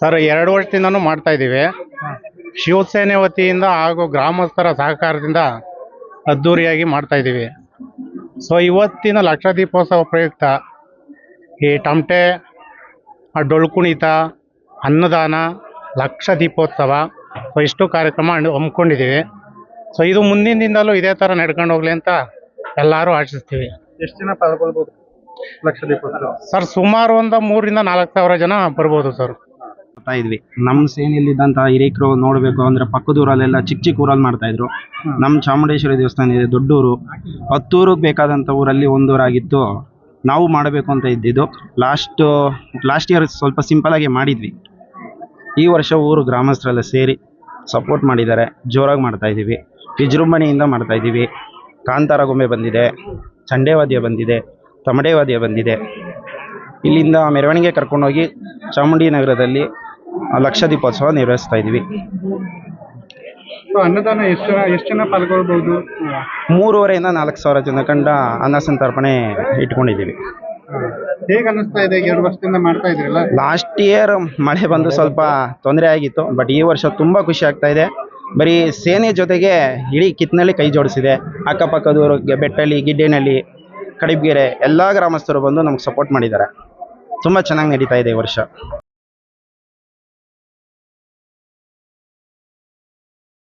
Sir ಎರಡು ವರ್ಷದಿಂದನೂ ಮಾಡ್ತಾ ಇದ್ದೀವಿ. ಶಿವಸೇನೆ ವತಿಯಿಂದ ಹಾಗೂ ಗ್ರಾಮಸ್ಥರ ಸಹಕಾರದಿಂದ ಅದ್ದೂರಿಯಾಗಿ ಮಾಡ್ತಾ ಇದ್ದೀವಿ. ಸೊ ಇವತ್ತಿನ ಲಕ್ಷ ದೀಪೋತ್ಸವ ಪ್ರಯುಕ್ತ ಈ ಟಮಟೆ ಆ ಡೊಳ್ಳು ಕುಣಿತ ಅನ್ನದಾನ ಲಕ್ಷ ದೀಪೋತ್ಸವ ಸೊ ಇಷ್ಟು ಕಾರ್ಯಕ್ರಮ ಹಮ್ಮಿಕೊಂಡಿದ್ದೀವಿ. ಸೊ ಇದು ಮುಂದಿನ ದಿನದಲ್ಲೂ ಇದೇ ಥರ ನಡ್ಕೊಂಡು ಹೋಗ್ಲಿ ಅಂತ ಎಲ್ಲರೂ ಆಶಿಸ್ತೀವಿ. ಎಷ್ಟು ಜನ ಪಾಲ್ಗೊಳ್ಬೋದು ಲಕ್ಷ ದೀಪೋತ್ಸವ ಸರ್ ಸುಮಾರು ಒಂದು ಮೂರರಿಂದ ನಾಲ್ಕು ಸಾವಿರ ಜನ ಬರ್ಬೋದು ಸರ್. ಮಾಡ್ತಾ ಇದ್ವಿ. ನಮ್ಮ ಸೇನೆಯಲ್ಲಿದ್ದಂಥ ಹಿರೇಕರು ನೋಡಬೇಕು ಅಂದ್ರೆ ಪಕ್ಕದ ಊರಲ್ಲೆಲ್ಲ ಚಿಕ್ಕ ಚಿಕ್ಕ ಊರಲ್ಲಿ ಮಾಡ್ತಾ ಇದ್ರು. ನಮ್ಮ ಚಾಮುಂಡೇಶ್ವರಿ ದೇವಸ್ಥಾನ ಇದೆ ದೊಡ್ಡೂರು ಹತ್ತೂರಿಗೆ ಬೇಕಾದಂಥ ಊರಲ್ಲಿ ಒಂದೂರಾಗಿತ್ತು. ನಾವು ಮಾಡಬೇಕು ಅಂತ ಇದ್ದಿದ್ದು. ಲಾಸ್ಟ್ ಲಾಸ್ಟ್ ಇಯರ್ ಸ್ವಲ್ಪ ಸಿಂಪಲ್ ಆಗಿ ಮಾಡಿದ್ವಿ. ಈ ವರ್ಷ ಊರು ಗ್ರಾಮಸ್ಥರೆಲ್ಲ ಸೇರಿ ಸಪೋರ್ಟ್ ಮಾಡಿದ್ದಾರೆ. ಜೋರಾಗಿ ಮಾಡ್ತಾ ಇದ್ದೀವಿ. ವಿಜೃಂಭಣೆಯಿಂದ ಮಾಡ್ತಾ ಇದ್ದೀವಿ. ಕಾಂತಾರ ಗೊಂಬೆ ಬಂದಿದೆ ಚಂಡೇವಾದ್ಯ ಬಂದಿದೆ ತಮಡೇವಾದ್ಯ ಬಂದಿದೆ. ಇಲ್ಲಿಂದ ಮೆರವಣಿಗೆ ಕರ್ಕೊಂಡೋಗಿ ಚಾಮುಂಡಿ ನಗರದಲ್ಲಿ ಲಕ್ಷ ದೀಪೋತ್ಸವ ನಿರ್ವಹಿಸ್ತಾ ಇದ್ದೀವಿ ಅನ್ನದಾನ ಎಷ್ಟು ಜನ ಎಷ್ಟು ಜನ ಪಾಲ್ಗೊಳ್ಬೋದು ಮೂರುವರೆಯಿಂದ ನಾಲ್ಕು ಸಾವಿರ ಜನ ಕಂಡ ಅನ್ನ ಸಂತರ್ಪಣೆ ಇಟ್ಕೊಂಡಿದ್ದೀವಿ. ಹೇಗೆ ಅನ್ನಿಸ್ತಾ ಇದೆ? ಎರಡು ವರ್ಷದಿಂದ ಮಾಡ್ತಾ ಇದ್ರಲ್ಲ ಲಾಸ್ಟ್ ಇಯರ್ ಮಳೆ ಬಂದು ಸ್ವಲ್ಪ ತೊಂದರೆ ಆಗಿತ್ತು ಬಟ್ ಈ ವರ್ಷ ತುಂಬ ಖುಷಿ ಆಗ್ತಾ ಇದೆ. ಬರೀ ಸೇನೆ ಜೊತೆಗೆ ಇಡೀ ಕಿತ್ನಲ್ಲಿ ಕೈ ಜೋಡಿಸಿದೆ. ಅಕ್ಕಪಕ್ಕದವರು ಗೆ- ಬೆಟ್ಟಳ್ಳಿ ಗಿಡ್ಡೇನಹಳ್ಳಿ ಕಡಿಬ್ಗೆರೆ ಎಲ್ಲ ಗ್ರಾಮಸ್ಥರು ಬಂದು ನಮ್ಗೆ ಸಪೋರ್ಟ್ ಮಾಡಿದ್ದಾರೆ. ತುಂಬ ಚೆನ್ನಾಗಿ ನಡೀತಾ ಇದೆ ಈ ವರ್ಷ.